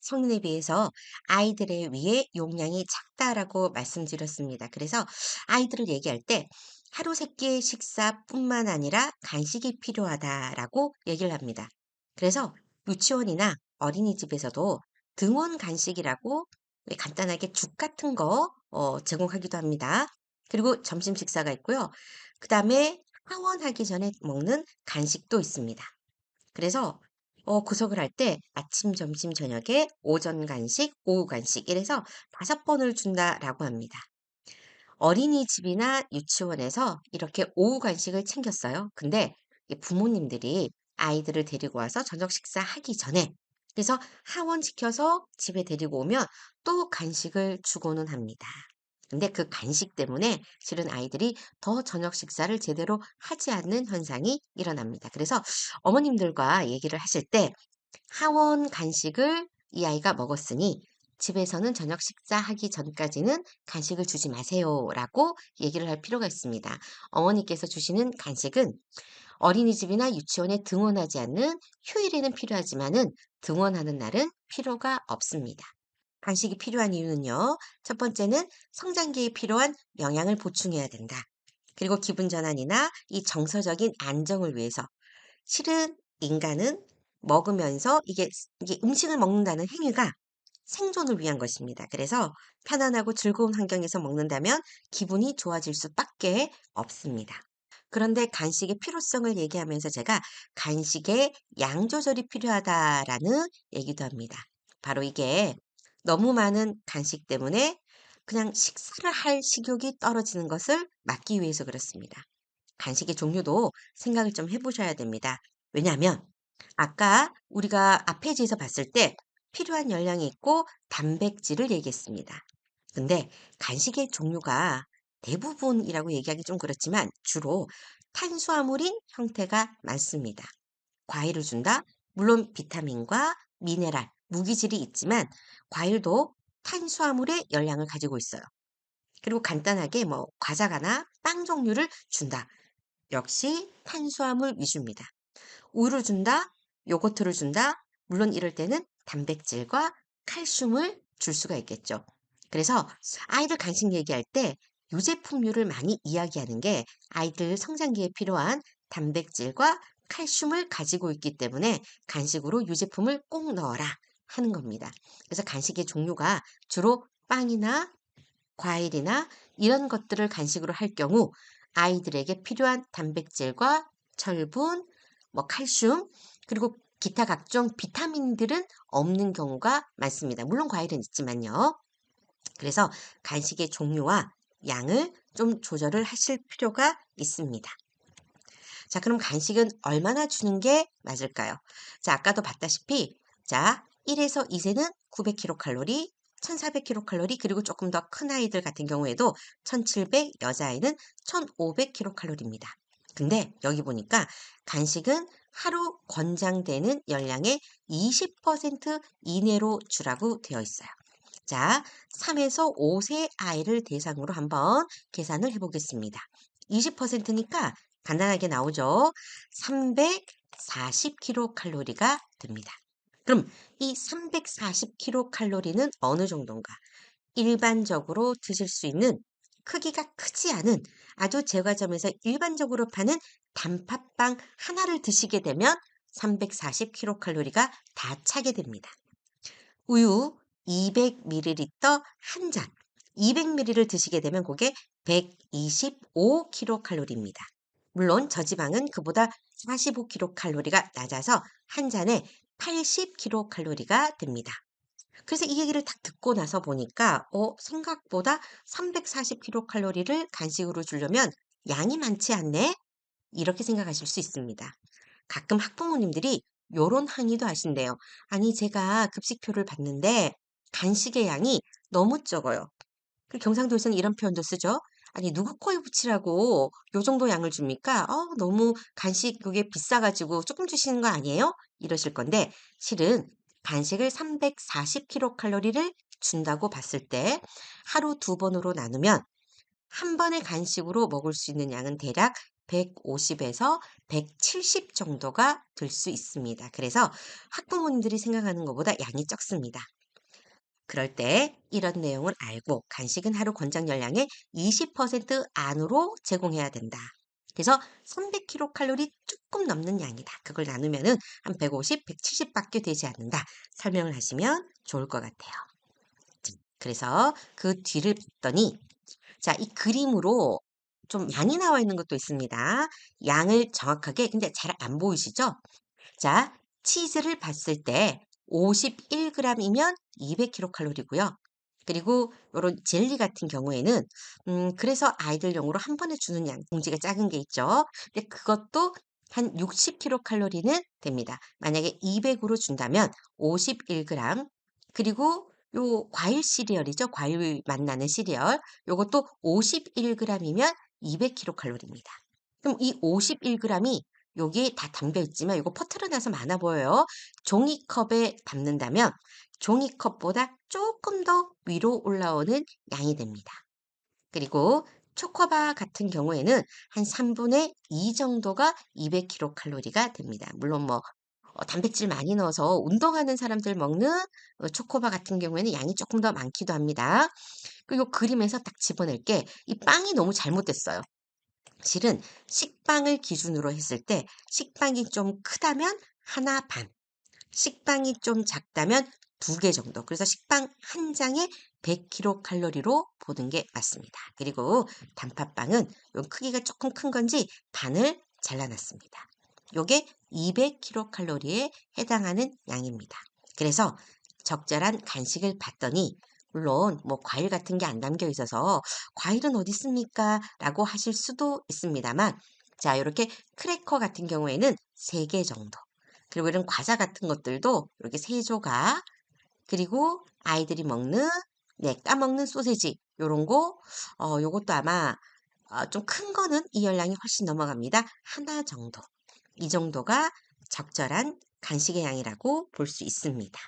성인에 비해서 아이들의 위에 용량이 작다라고 말씀드렸습니다. 그래서 아이들을 얘기할 때 하루 세 끼의 식사뿐만 아니라 간식이 필요하다라고 얘기를 합니다. 그래서 유치원이나 어린이집에서도 등원 간식이라고 간단하게 죽 같은 거 어, 제공하기도 합니다. 그리고 점심 식사가 있고요. 그 다음에 하원하기 전에 먹는 간식도 있습니다. 그래서 어, 구석을 할 때 아침, 점심, 저녁에 오전 간식, 오후 간식 이래서 다섯 번을 준다라고 합니다. 어린이집이나 유치원에서 이렇게 오후 간식을 챙겼어요. 근데 부모님들이 아이들을 데리고 와서 저녁 식사 하기 전에 그래서 하원시켜서 집에 데리고 오면 또 간식을 주고는 합니다. 근데 그 간식 때문에 실은 아이들이 더 저녁 식사를 제대로 하지 않는 현상이 일어납니다. 그래서 어머님들과 얘기를 하실 때 하원 간식을 이 아이가 먹었으니 집에서는 저녁 식사하기 전까지는 간식을 주지 마세요 라고 얘기를 할 필요가 있습니다. 어머니께서 주시는 간식은 어린이집이나 유치원에 등원하지 않는 휴일에는 필요하지만은 등원하는 날은 필요가 없습니다. 간식이 필요한 이유는요. 첫 번째는 성장기에 필요한 영양을 보충해야 된다. 그리고 기분 전환이나 이 정서적인 안정을 위해서 실은 인간은 먹으면서 이게, 이게 음식을 먹는다는 행위가 생존을 위한 것입니다. 그래서 편안하고 즐거운 환경에서 먹는다면 기분이 좋아질 수밖에 없습니다. 그런데 간식의 필요성을 얘기하면서 제가 간식의 양 조절이 필요하다라는 얘기도 합니다. 바로 이게 너무 많은 간식 때문에 그냥 식사를 할 식욕이 떨어지는 것을 막기 위해서 그렇습니다. 간식의 종류도 생각을 좀 해보셔야 됩니다. 왜냐하면 아까 우리가 앞 페이지에서 봤을 때 필요한 열량이 있고 단백질을 얘기했습니다. 근데 간식의 종류가 대부분이라고 얘기하기 좀 그렇지만 주로 탄수화물인 형태가 많습니다. 과일을 준다? 물론 비타민과 미네랄, 무기질이 있지만 과일도 탄수화물의 열량을 가지고 있어요. 그리고 간단하게 뭐 과자가나 빵 종류를 준다. 역시 탄수화물 위주입니다. 우유를 준다, 요거트를 준다. 물론 이럴 때는 단백질과 칼슘을 줄 수가 있겠죠. 그래서 아이들 간식 얘기할 때 유제품류를 많이 이야기하는 게 아이들 성장기에 필요한 단백질과 칼슘을 가지고 있기 때문에 간식으로 유제품을 꼭 넣어라 하는 겁니다. 그래서 간식의 종류가 주로 빵이나 과일이나 이런 것들을 간식으로 할 경우 아이들에게 필요한 단백질과 철분, 뭐 칼슘, 그리고 기타 각종 비타민들은 없는 경우가 많습니다. 물론 과일은 있지만요. 그래서 간식의 종류와 양을 좀 조절을 하실 필요가 있습니다. 자, 그럼 간식은 얼마나 주는 게 맞을까요? 자, 아까도 봤다시피, 자, 1에서 2세는 900kcal, 1400kcal, 그리고 조금 더 큰 아이들 같은 경우에도 1700, 여자아이는 1500kcal입니다. 근데 여기 보니까 간식은 하루 권장되는 열량의 20% 이내로 주라고 되어 있어요. 자, 3에서 5세 아이를 대상으로 한번 계산을 해보겠습니다. 20%니까 간단하게 나오죠. 340kcal가 됩니다. 그럼 이 340kcal는 어느 정도인가? 일반적으로 드실 수 있는 크기가 크지 않은 아주 제과점에서 일반적으로 파는 단팥빵 하나를 드시게 되면 340kcal가 다 차게 됩니다. 우유 200ml 한 잔, 200ml를 드시게 되면 그게 125kcal입니다. 물론 저지방은 그보다 45kcal가 낮아서 한 잔에 80kcal가 됩니다. 그래서 이 얘기를 딱 듣고 나서 보니까 어, 생각보다 340kcal를 간식으로 주려면 양이 많지 않네? 이렇게 생각하실 수 있습니다. 가끔 학부모님들이 요런 항의도 하신대요. 아니 제가 급식표를 봤는데 간식의 양이 너무 적어요. 그 경상도에서는 이런 표현도 쓰죠. 아니 누구 코에 붙이라고 요 정도 양을 줍니까? 어, 너무 간식 그게 비싸가지고 조금 주시는 거 아니에요? 이러실 건데 실은 간식을 340kcal를 준다고 봤을 때 하루 두 번으로 나누면 한 번의 간식으로 먹을 수 있는 양은 대략 150에서 170 정도가 될 수 있습니다. 그래서 학부모님들이 생각하는 것보다 양이 적습니다. 그럴 때 이런 내용을 알고 간식은 하루 권장 열량의 20% 안으로 제공해야 된다. 그래서 300kcal 조금 넘는 양이다. 그걸 나누면은 한 150, 170밖에 되지 않는다. 설명을 하시면 좋을 것 같아요. 그래서 그 뒤를 봤더니 자, 이 그림으로 좀 많이 나와 있는 것도 있습니다. 양을 정확하게 근데 잘 안 보이시죠? 자, 치즈를 봤을 때 51g이면 200kcal고요. 그리고 요런 젤리 같은 경우에는 음 그래서 아이들용으로 한 번에 주는 양 봉지가 작은 게 있죠. 근데 그것도 한 60kcal는 됩니다. 만약에 200으로 준다면 51g 그리고 요 과일 시리얼이죠. 과일 맛 나는 시리얼. 요것도 51g이면 200kcal입니다. 그럼 이 51g이 여기 다 담겨 있지만 이거 퍼트려 놔서 많아 보여요. 종이컵에 담는다면 종이컵보다 조금 더 위로 올라오는 양이 됩니다. 그리고 초코바 같은 경우에는 한 3분의 2 정도가 200kcal가 됩니다. 물론 뭐 어, 단백질 많이 넣어서 운동하는 사람들 먹는 어, 초코바 같은 경우에는 양이 조금 더 많기도 합니다. 그리고 그림에서 딱 집어낼 게 이 빵이 너무 잘못됐어요. 실은 식빵을 기준으로 했을 때 식빵이 좀 크다면 하나 반, 식빵이 좀 작다면 두 개 정도. 그래서 식빵 한 장에 100kcal로 보는 게 맞습니다. 그리고 단팥빵은 요 크기가 조금 큰 건지 반을 잘라놨습니다. 요게 200kcal에 해당하는 양입니다. 그래서 적절한 간식을 봤더니 물론 뭐 과일 같은 게 안 담겨 있어서 과일은 어디 있습니까? 라고 하실 수도 있습니다만 자 이렇게 크래커 같은 경우에는 3개 정도 그리고 이런 과자 같은 것들도 이렇게 3조각 그리고 아이들이 먹는 네 까먹는 소세지 요런 거 어, 요것도 아마 어, 좀 큰 거는 이 열량이 훨씬 넘어갑니다. 하나 정도 이 정도가 적절한 간식의 양이라고 볼 수 있습니다.